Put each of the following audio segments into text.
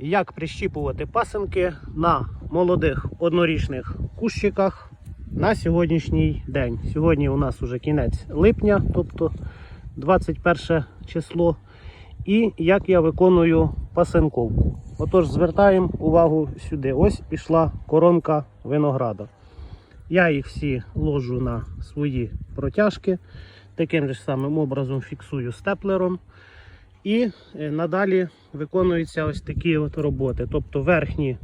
Як прищіпувати пасинки на молодих однорічних кущиках на сьогоднішній день. Сьогодні у нас уже кінець липня, тобто 21 число. І як я виконую пасинковку. Отож, звертаємо увагу сюди. Ось пішла коронка винограда. Я їх всі ложу на свої протяжки. Таким же самим образом фіксую степлером. І е, надалі виконуються ось такі от роботи. Тобто верхні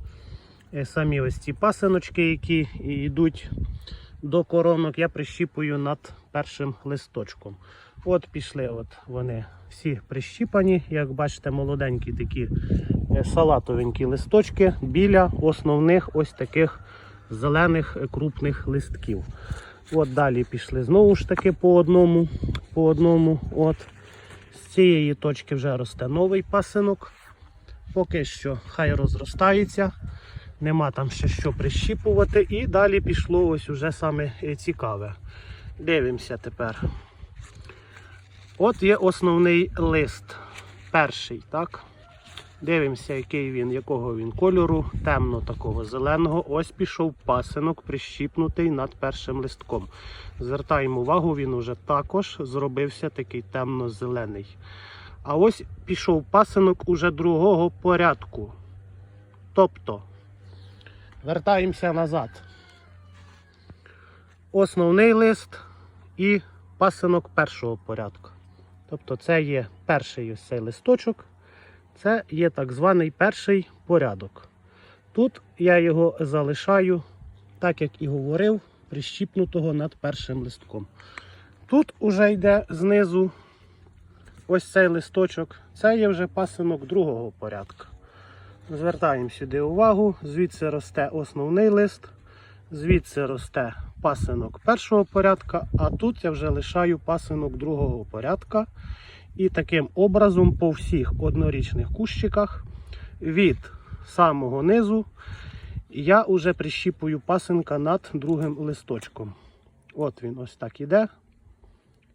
е, самі ось ці пасиночки, які йдуть до коронок, я прищіпую над першим листочком. От пішли от вони всі прищіпані. Як бачите, молоденькі такі е, салатовенькі листочки біля основних ось таких зелених крупних листків. От далі пішли знову ж таки по одному. по одному. От. З цієї точки вже росте новий пасинок. Поки що хай розростається. Нема там ще що прищіпувати. І далі пішло ось уже саме е, цікаве. Дивимося тепер. От є основний лист. Перший, так? Дивимося, який він, якого він кольору, темно такого зеленого. Ось пішов пасинок, прищіпнутий над першим листком. Звертаємо увагу, він уже також зробився такий темно-зелений. А ось пішов пасинок уже другого порядку. Тобто, вертаємося назад. Основний лист і пасинок першого порядку. Тобто, це є перший ось цей листочок. Це є так званий перший порядок. Тут я його залишаю, так як і говорив, прищіпнутого над першим листком. Тут уже йде знизу ось цей листочок. Це є вже пасинок другого порядку. Звертаємо сюди увагу, звідси росте основний лист, звідси росте пасинок першого порядка, а тут я вже лишаю пасинок другого порядка. І таким образом по всіх однорічних кущиках від самого низу я вже прищіпую пасинка над другим листочком. От він ось так іде.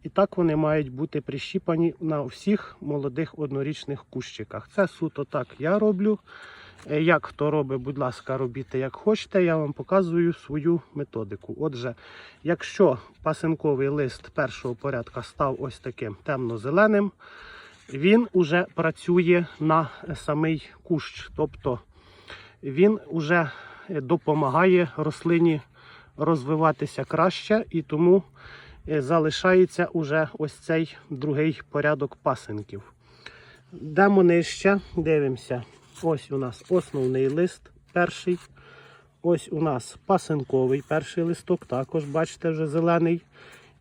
І так вони мають бути прищіпані на всіх молодих однорічних кущиках. Це суто так я роблю. Е, Як хто робить, будь ласка, робіть як хочете, я вам показую свою методику. Отже, якщо пасинковий лист першого порядка став ось таким темно-зеленим, він уже працює на самий кущ. Тобто він уже допомагає рослині розвиватися краще і тому е, залишається уже ось цей другий порядок пасинків. Йдемо нижче, дивимося. Ось у нас основний лист перший. Ось у нас пасинковий перший листок, також, бачите, вже зелений.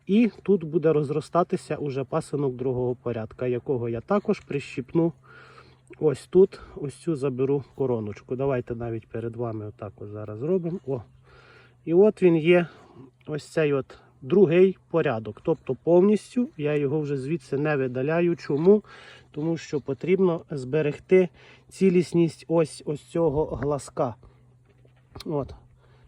І тут буде розростатися уже пасинок другого порядка, якого я також прищіпну. Ось тут, ось цю заберу короночку. Давайте навіть перед вами отак зараз зробимо. О. І от він є ось цей от другий порядок. Тобто повністю я його вже звідси не видаляю. Чому? Тому що потрібно зберегти цілісність ось ось цього глазка. От.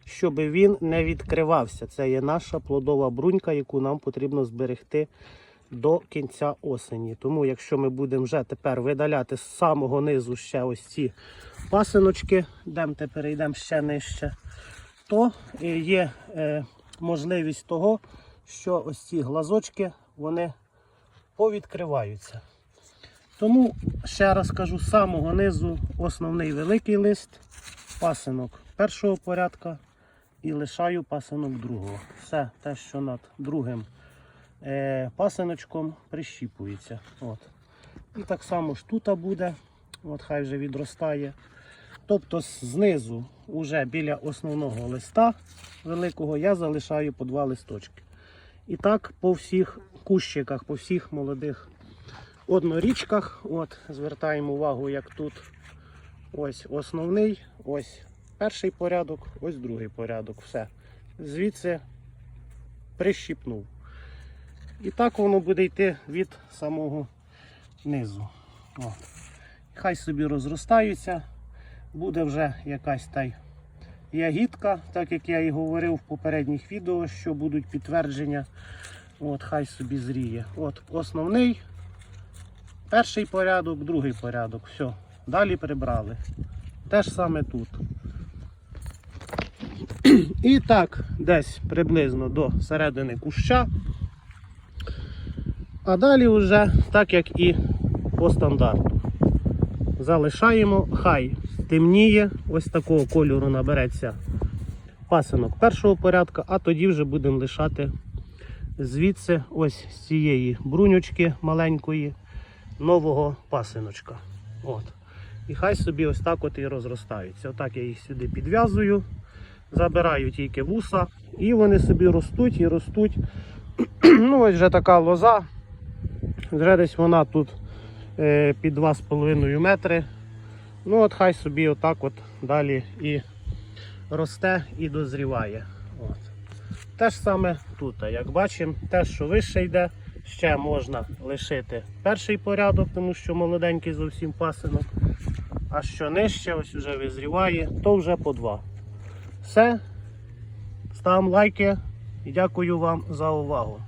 Щоб він не відкривався. Це є наша плодова брунька, яку нам потрібно зберегти до кінця осені. Тому, якщо ми будемо вже тепер видаляти з самого низу ще ось ці пасиночки, йдемо перейдемо ще нижче, то е, є е, можливість того, що ось ці глазочки вони повідкриваються. Тому, ще раз кажу, з самого низу основний великий лист, пасинок першого порядка і лишаю пасинок другого. Все те, що над другим е, пасиночком прищіпується. От. І так само ж тут буде, от хай вже відростає. Тобто знизу, уже біля основного листа великого, я залишаю по два листочки. І так по всіх кущиках, по всіх молодих однорічках. От, звертаємо увагу, як тут ось основний, ось перший порядок, ось другий порядок. Все. Звідси прищіпнув. І так воно буде йти від самого низу. От. Хай собі розростаються, буде вже якась та й ягідка, так як я і говорив в попередніх відео, що будуть підтвердження. От, хай собі зріє. От основний, перший порядок, другий порядок. Все. Далі прибрали. Те ж саме тут. І так, десь приблизно до середини куща. А далі вже так як і по стандарту. Залишаємо, хай темніє, ось такого кольору набереться пасинок першого порядка, а тоді вже будемо лишати звідси ось з цієї брунючки маленької нового пасиночка. От. І хай собі ось так от і розростаються. Отак я їх сюди підв'язую, забираю тільки вуса, і вони собі ростуть і ростуть. ну, ось вже така лоза. Вже десь вона тут е, під 2,5 метри. Ну, от хай собі отак от далі і росте і дозріває. От. Те ж саме тут, як бачимо, те, що вище йде, ще можна лишити перший порядок, тому що молоденький зовсім пасинок. А що нижче, ось вже визріває, то вже по два. Все. Ставимо лайки і дякую вам за увагу.